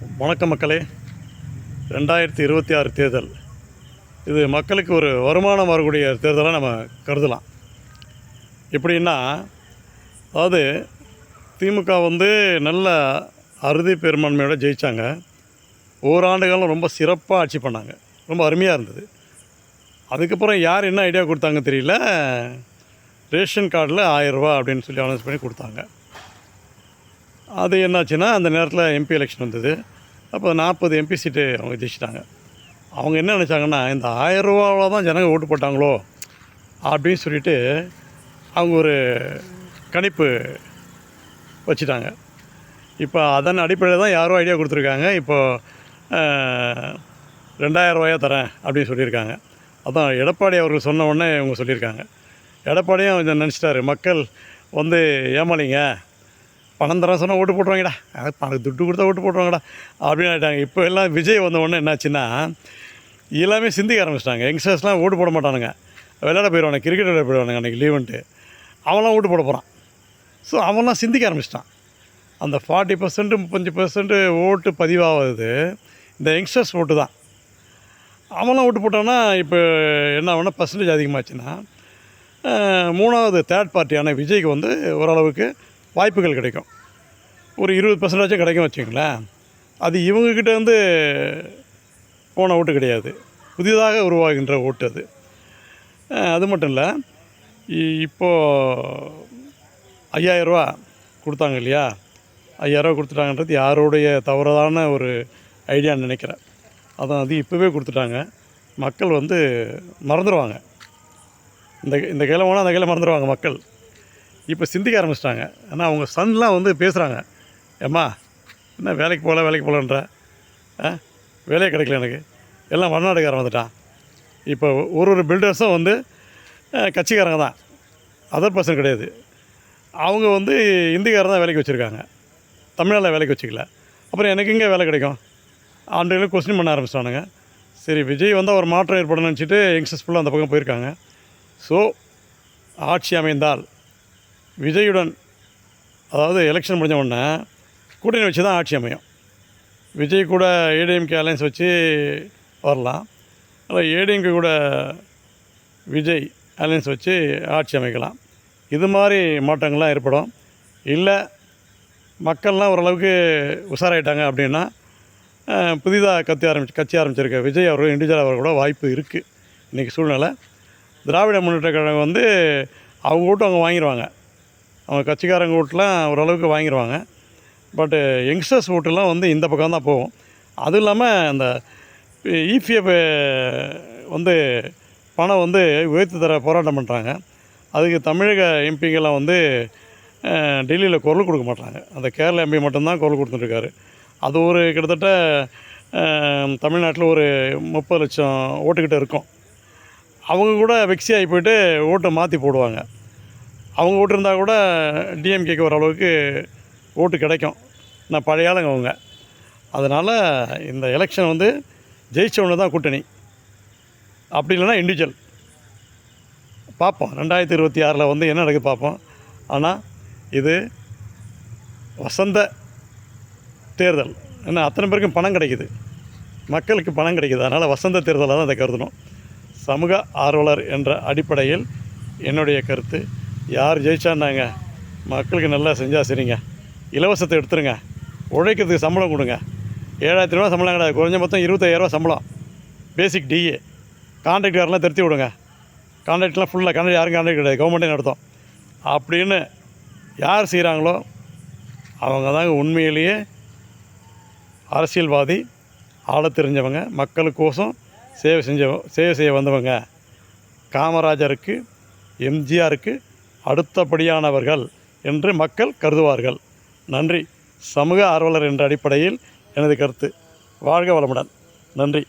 வணக்கம் மக்களே. ரெண்டாயிரத்தி இருபத்தி ஆறு தேர்தல். இது மக்களுக்கு ஒரு வருமானம் வரக்கூடிய தேர்தலாக நம்ம கருதலாம். எப்படின்னா அதாவது திமுக வந்து நல்ல அறுதி பெரும்பான்மையோட ஜெயித்தாங்க ஓராண்டு காலம் ரொம்ப சிறப்பாக ஆட்சி பண்ணாங்க. ரொம்ப அருமையாக இருந்தது. அதுக்கப்புறம் யார் என்ன ஐடியா கொடுத்தாங்க தெரியல. ரேஷன் கார்டில் ஆயிரரூபா அப்படின்னு சொல்லி அனௌன்ஸ் பண்ணி கொடுத்தாங்க. அது என்னாச்சுன்னா அந்த நேரத்தில் எம்பி எலெக்ஷன் வந்தது. அப்போ நாற்பது எம்பி சீட்டு அவங்க ஜெயிச்சிட்டாங்க. அவங்க என்ன நினச்சாங்கன்னா இந்த ஆயிரம் ரூபாவில் தான் ஜனங்க ஓட்டு போட்டாங்களோ அப்படின்னு சொல்லிட்டு அவங்க ஒரு கணிப்பு வச்சுட்டாங்க. இப்போ அதன் அடிப்படையில் தான் யாரோ ஐடியா கொடுத்துருக்காங்க. இப்போ ரெண்டாயிரம் ரூபாயா தரேன் அப்படின்னு சொல்லியிருக்காங்க. அதான் எடப்பாடி அவர்கள் சொன்ன உடனே இவங்க சொல்லியிருக்காங்க. எடப்பாடியும் கொஞ்சம் நினச்சிட்டாரு. மக்கள் வந்து ஏமாளிங்க. பணம் தர சொன்னால் ஓட்டு போட்டுருவாங்கடா. அது பணம் துட்டு கொடுத்தா ஓட்டு போட்டுருவாங்கடா. அப்படின்னு ஆகிட்டாங்க இப்போ எல்லாம் விஜய் வந்த உடனே என்னாச்சுன்னா எல்லாமே சிந்திக்க ஆரம்பிச்சிட்டாங்க. யங்ஸ்டர்ஸ்லாம் ஓட்டு போட மாட்டானுங்க. விளையாட போயிடுவானுங்க கிரிக்கெட் விளையாட போயிடுவானுங்க அன்றைக்கி லீவுன்ட்டு அவன்லாம் ஓட்டு போட போகிறான் ஸோ அவன்லாம் சிந்திக்க ஆரம்பிச்சிட்டான். அந்த ஃபார்ட்டி பர்சன்ட் முப்பஞ்சு பர்சன்ட் ஓட்டு பதிவாகுது இந்த யங்ஸ்டர்ஸ் ஓட்டு தான். அவன்லாம் ஓட்டு போட்டான்னா இப்போ என்ன ஆகுனா பர்சன்டேஜ் அதிகமாச்சுன்னா மூணாவது தேர்ட் பார்ட்டியான விஜய்க்கு வந்து ஓரளவுக்கு வாய்ப்புகள் கிடைக்கும். ஒரு இருபது பர்சன்டேஜாக கிடைக்கும் வச்சுங்களேன் அது இவங்கக்கிட்ட வந்து போன ஓட்டு கிடையாது. புதிதாக உருவாகின்ற ஓட்டு அது. அது மட்டும் இல்லை இப்போது ஐயாயிரரூவா கொடுத்தாங்க இல்லையா? ஐயாயிரரூவா கொடுத்துட்டாங்கன்றது யாருடைய தவறான ஒரு ஐடியான்னு நினைக்கிறேன். அதான் அது இப்போவே கொடுத்துட்டாங்க. மக்கள் வந்து மறந்துடுவாங்க இந்த இந்த கையில் போனால் அந்த கையில் மறந்துடுவாங்க மக்கள். இப்போ சிந்திக்க ஆரம்பிச்சிட்டாங்க. ஏன்னா அவங்க சன்லாம் வந்து பேசுகிறாங்க ஏம்மா என்ன வேலைக்கு போகல வேலைக்கு போகலன்ற? வேலையே கிடைக்கல எனக்கு. எல்லாம் வடநாடுக்காரன் வந்துட்டான். இப்போ ஒரு ஒரு பில்டர்ஸும் வந்து கட்சிக்காரங்க தான். அதர் பர்சன் கிடையாது. அவங்க வந்து இந்திக்காரன் தான் வேலைக்கு வச்சுருக்காங்க. தமிழ்நாட்டில் வேலைக்கு வச்சுக்கல. அப்புறம் எனக்கு இங்கே வேலை கிடைக்கும்? ஆண்டுகளும் கொஸ்டின் பண்ண ஆரம்பிச்சிட்டானுங்க. சரி விஜய் வந்தால் ஒரு மாற்றம் ஏற்படணும்னு நினச்சிட்டு யங்ஸ்டர்ஸ் ஃபுல்லாக அந்த பக்கம் போயிருக்காங்க. ஸோ ஆட்சி அமைந்தால் விஜயுடன் அதாவது எலெக்ஷன் முடிஞ்ச உடனே கூட்டணி வச்சு தான் ஆட்சி அமையும். விஜய் கூட ஏடிஎம்கே அலையன்ஸ் வச்சு வரலாம். ஆனால் ஏடிஎம்கே கூட விஜய் அலையன்ஸ் வச்சு ஆட்சி அமைக்கலாம். இது மாதிரி மாற்றங்கள்லாம் ஏற்படும். இல்லை மக்கள்லாம் ஓரளவுக்கு உஷாராயிட்டாங்க அப்படின்னா புதிதாக கத்தி ஆரம்பிச்சு கட்சி ஆரம்பிச்சிருக்க விஜய் அவர்கள் இண்டிவிஜுவல் அவர் கூட வாய்ப்பு இருக்குது இன்றைக்கி சூழ்நிலை. திராவிட முன்னேற்ற கழகம் வந்து அவங்க கூட்டம் அவங்க வாங்கிடுவாங்க அவங்க கட்சிக்காரங்க வீட்டெலாம் ஓரளவுக்கு வாங்கிடுவாங்க பட்டு யங்ஸ்டர்ஸ் ஓட்டுலாம் வந்து இந்த பக்கம் தான் போகும். அதுவும் இல்லாமல் அந்த இபிஎஃப் வந்து பணம் வந்து உயர்த்தி தர போராட்டம் பண்ணுறாங்க அதுக்கு தமிழக எம்பிங்கெல்லாம் வந்து டெல்லியில் குரல் கொடுக்க மாட்டாங்க அந்த கேரள எம்பி மட்டும்தான் குரல் கொடுத்துட்டுருக்காரு அது ஒரு கிட்டத்தட்ட தமிழ்நாட்டில் ஒரு முப்பது லட்சம் ஓட்டுக்கிட்ட இருக்கும் அவங்க கூட வெக்ஸி ஆகி போயிட்டு ஓட்டை மாற்றி போடுவாங்க அவங்க ஓட்டு இருந்தால் கூட டிஎம்கேக்கு ஓரளவுக்கு ஓட்டு கிடைக்கும். நான் பழைய ஆளுங்க அவங்க. அதனால் இந்த எலெக்ஷன் வந்து ஜெயிச்சவனு தான் கூட்டணி. அப்படி இல்லைன்னா இண்டிவிஜுவல் பார்ப்போம். ரெண்டாயிரத்தி இருபத்தி ஆறில் வந்து என்ன நடக்குது பார்ப்போம். ஆனால் இது வசந்த தேர்தல். ஏன்னா அத்தனை பேருக்கும் பணம் கிடைக்குது. மக்களுக்கு பணம் கிடைக்குது. அதனால் வசந்த தேர்தலாக தான் அதை கருதணும். சமூக ஆர்வலர் என்ற அடிப்படையில் என்னுடைய கருத்து. யார் ஜெயிச்சான்னாங்க? மக்களுக்கு நல்லா செஞ்சால் சரிங்க. இலவசத்தை எடுத்துருங்க. உழைக்கிறதுக்கு சம்பளம் கொடுங்க. ஏழாயிரத்தி ரூபா சம்பளம் கிடையாது. குறைஞ்ச மொத்தம் இருபத்தாயிரரூவா சம்பளம். பேசிக் டிஏ கான்ட்ராக்டர்லாம் திருத்தி விடுங்க. கான்ட்ராக்ட்லாம் ஃபுல்லாக கான்ட்ராக்ட் யாரும் கான்ட்ராக்ட் கிடையாது. கவர்மெண்ட்டே நடத்தும். அப்படின்னு யார் செய்கிறாங்களோ அவங்க தாங்க உண்மையிலேயே அரசியல்வாதி ஆள தெரிஞ்சவங்க மக்களுக்கோசம் சேவை செஞ்ச சேவை செய்ய வந்தவங்க. காமராஜருக்கு எம்ஜிஆருக்கு அடுத்தபடியானவர்கள் என்று மக்கள் கருதுவார்கள். நன்றி. சமூக ஆர்வலர் என்ற அடிப்படையில் எனது கருத்து. வாழ்க வளமுடன். நன்றி.